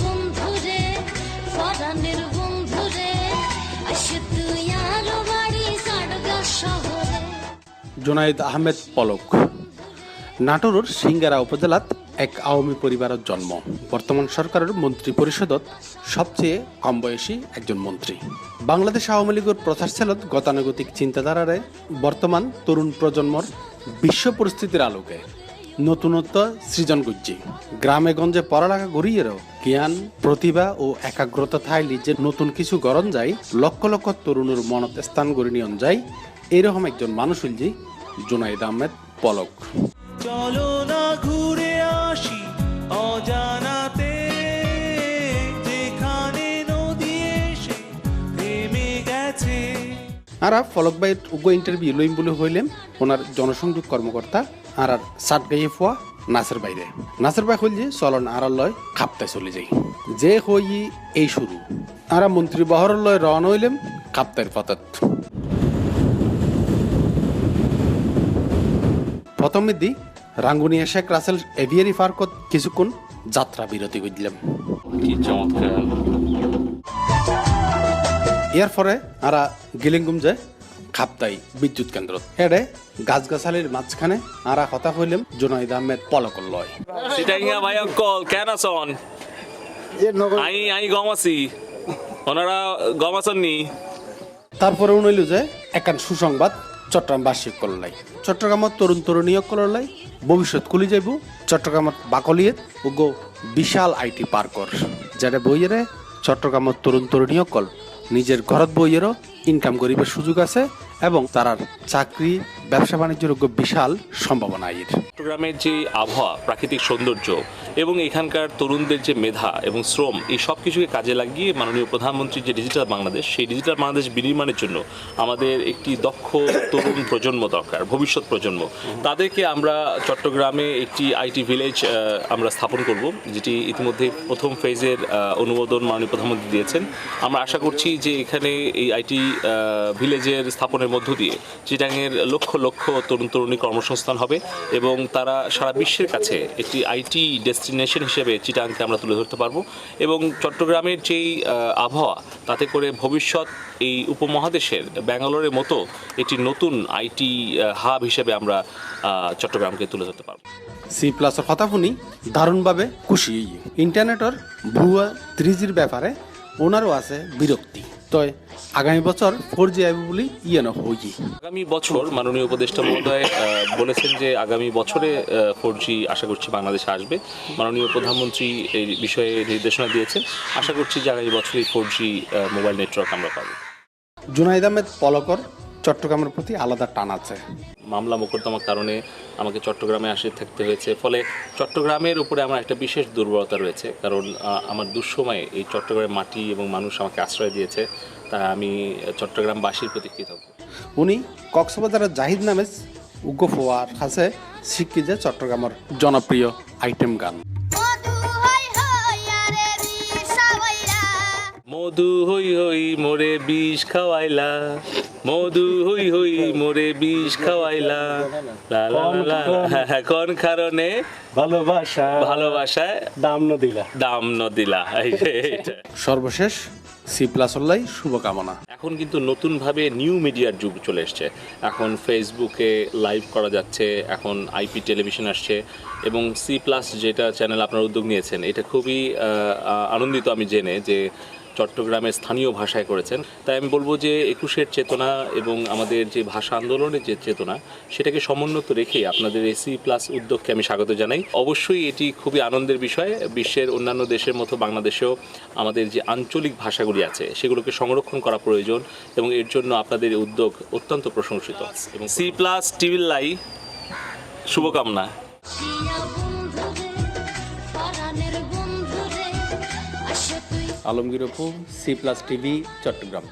বন্ধুরে ফরানের আসে তুই আরও বাড়ি শহরে। জোনায়েদ আহমেদ পলক। নাটোরের সিঙ্গারা উপজেলাত এক আওয়ামী পরিবারের জন্ম। বর্তমান সরকারের মন্ত্রী পরিষদত সবচেয়ে কম বয়সী একজন মন্ত্রী। বাংলাদেশ আওয়ামী লীগের প্রচার ছেলত গতানুগতিক চিন্তাধারারে বর্তমান তরুণ প্রজন্মর বিশ্ব পরিস্থিতির আলোকে। নতুনত্ব সৃজন করছে। গ্রামে গঞ্জে পড়ালেখা গড়িয়েরও জ্ঞান, প্রতিভা ও একাগ্রতা থাইলি যে নতুন কিছু গরণ যায় লক্ষ লক্ষ তরুণের মনত স্থান গড়ে নিয়ন যায় এরকম একজন মানুষ জি, জুনাইদ আহমেদ পলক। চলো না আর ফলক ভাই উগ্র ইন্টারভিউ লইম বলে হইলেন ওনার জনসংযোগ কর্মকর্তা আর আর সাত গাইয়ে ফুয়া নাসের বাইরে। নাসের ভাই হইল যে, চলন আর লয় খাপতায় চলে যাই। যে হই এই শুরু। আর মন্ত্রী বহর লয় রওনা হইলেম খাপতায়ের পথত। প্রথম দি রাঙ্গুনিয়া শেখ রাসেল এভিয়ারি পার্কত কিছুক্ষণ যাত্রা বিরতি করলাম কি চমৎকার। ইয়ার পরে আরা গিলিঙ্গুম যে খাপতাই বিদ্যুৎ কেন্দ্র এডে গাছগাছালির মাঝখানে আরা কথা হইলাম জুনাইদ আহমেদ পলকল লয়। সিটাইঙ্গা ভাই অঙ্কল কেন আই আই গম আছি। ওনারা গম নি? তারপরে উনইল যে একান সুসংবাদ চট্টগ্রাম বার্ষিক করলাই চট্টগ্রামত তরুণ তরুণী করলাই ভবিষ্যৎ খুলি যাইব। চট্টগ্রামত বাকলিয়ে উগো বিশাল আইটি পার্কর। যেটা বইয়েরে চট্টগ্রামত তরুণ তরুণী কল নিজের ঘরত বইয়েরও ইনকাম করিবার সুযোগ আছে এবং তারার চাকরি ব্যবসা বাণিজ্যের বিশাল সম্ভাবনা আইর চট্টগ্রামের যে আবহাওয়া, প্রাকৃতিক সৌন্দর্য এবং এখানকার তরুণদের যে মেধা এবং শ্রম, এই সব কিছুকে কাজে লাগিয়ে মাননীয় প্রধানমন্ত্রীর যে ডিজিটাল বাংলাদেশ, সেই ডিজিটাল বাংলাদেশ বিনির্মাণের জন্য আমাদের একটি দক্ষ তরুণ প্রজন্ম দরকার, ভবিষ্যৎ প্রজন্ম। তাদেরকে আমরা চট্টগ্রামে একটি আইটি ভিলেজ আমরা স্থাপন করব, যেটি ইতিমধ্যে প্রথম ফেজের অনুমোদন মাননীয় প্রধানমন্ত্রী দিয়েছেন। আমরা আশা করছি যে এখানে এই আইটি ভিলেজের স্থাপনের মধ্য দিয়ে চিটাংয়ের লক্ষ লক্ষ তরুণ তরুণী কর্মসংস্থান হবে এবং তারা সারা বিশ্বের কাছে একটি আইটি ডেস্টিনেশন হিসেবে চিটাংকে আমরা তুলে ধরতে পারব। এবং চট্টগ্রামের যেই আবহাওয়া, তাতে করে ভবিষ্যৎ এই উপমহাদেশের ব্যাঙ্গালোরের মতো একটি নতুন আইটি হাব হিসেবে আমরা চট্টগ্রামকে তুলে ধরতে পারব। সি প্লাসের শুনি, দারুণভাবে খুশি। ইন্টারনেটর ভুয়া থ্রি জির ব্যাপারে ওনারও আছে বিরক্তি। তয় আগামী বছর ফোর জি আইবি বলে ইয়ে ন হই আগামী বছর মাননীয় উপদেষ্টা মহোদয় বলেছেন যে আগামী বছরে ফোর জি আশা করছি বাংলাদেশে আসবে। মাননীয় প্রধানমন্ত্রী এই বিষয়ে নির্দেশনা দিয়েছেন। আশা করছি যে আগামী বছরই ফোর জি মোবাইল নেটওয়ার্ক আমরা পাবো। জুনাইদ আহমেদ পলকর চট্টগ্রামের প্রতি আলাদা টান আছে। মামলা মোকদ্দমার কারণে আমাকে চট্টগ্রামে আসে থাকতে হয়েছে। ফলে চট্টগ্রামের উপরে আমার একটা বিশেষ দুর্বলতা রয়েছে। কারণ আমার দুঃসময়ে এই চট্টগ্রামের মাটি এবং মানুষ আমাকে আশ্রয় দিয়েছে। তাই আমি চট্টগ্রামবাসীর প্রতি কৃতজ্ঞ। উনি কক্সবাজারের জাহিদ নামে উগ্র ফোয়ার কাছে শিক্ষি চট্টগ্রামের জনপ্রিয় আইটেম গান। মধু হই হই মোরে বিষ খাওয়াইলা মধু হই হই মোরে বিষ খাওয়াইলা লা লা লা লা। কোন কারণে ভালোবাসা। ভালোবাসায় দাম ন দিলা দাম ন দিলা। সর্বশেষ সি প্লাস অল্লাই শুভকামনা। এখন কিন্তু নতুনভাবে নিউ মিডিয়ার যুগ চলে এসছে। এখন ফেসবুকে লাইভ করা যাচ্ছে এখন আইপি টেলিভিশন আসছে এবং সি প্লাস যেটা চ্যানেল আপনারা উদ্যোগ নিয়েছেন এটা খুবই আনন্দিত আমি জেনে যে চট্টগ্রামের স্থানীয় ভাষায় করেছেন। তাই আমি বলব যে একুশের চেতনা এবং আমাদের যে ভাষা আন্দোলনের যে চেতনা সেটাকে সমুন্নত রেখে আপনাদের এই সি প্লাস উদ্যোগকে আমি স্বাগত জানাই। অবশ্যই এটি খুবই আনন্দের বিষয়। বিশ্বের অন্যান্য দেশের মতো বাংলাদেশেও আমাদের যে আঞ্চলিক ভাষাগুলি আছে সেগুলোকে সংরক্ষণ করা প্রয়োজন এবং এর জন্য আপনাদের উদ্যোগ অত্যন্ত প্রশংসিত। এবং সি প্লাস টিভির লাই শুভকামনা। Alamgir Apu C plus TV Chittagong.